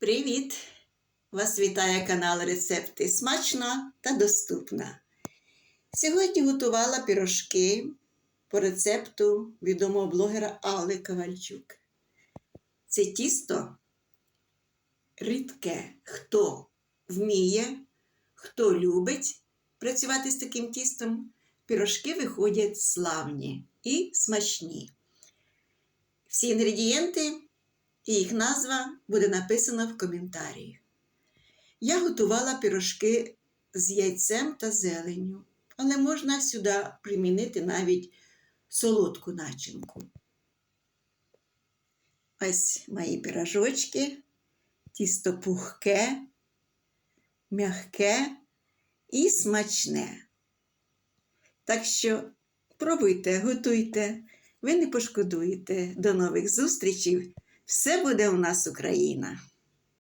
Привіт! Вас вітає канал Рецепти Смачно та доступно. Сьогодні готувала пірожки по рецепту відомого блогера Алли Ковальчук. Це тісто рідке. Хто вміє, хто любить працювати з таким тістом, пірожки виходять славні і смачні. Всі інгредієнти і їх назва буде написана в коментарі. Я готувала пірожки з яйцем та зеленню, але можна сюди примінити навіть солодку начинку. Ось мої пірожочки, тісто пухке, м'яке і смачне. Так що пробуйте, готуйте, ви не пошкодуєте. До нових зустрічей! Все буде у нас Україна!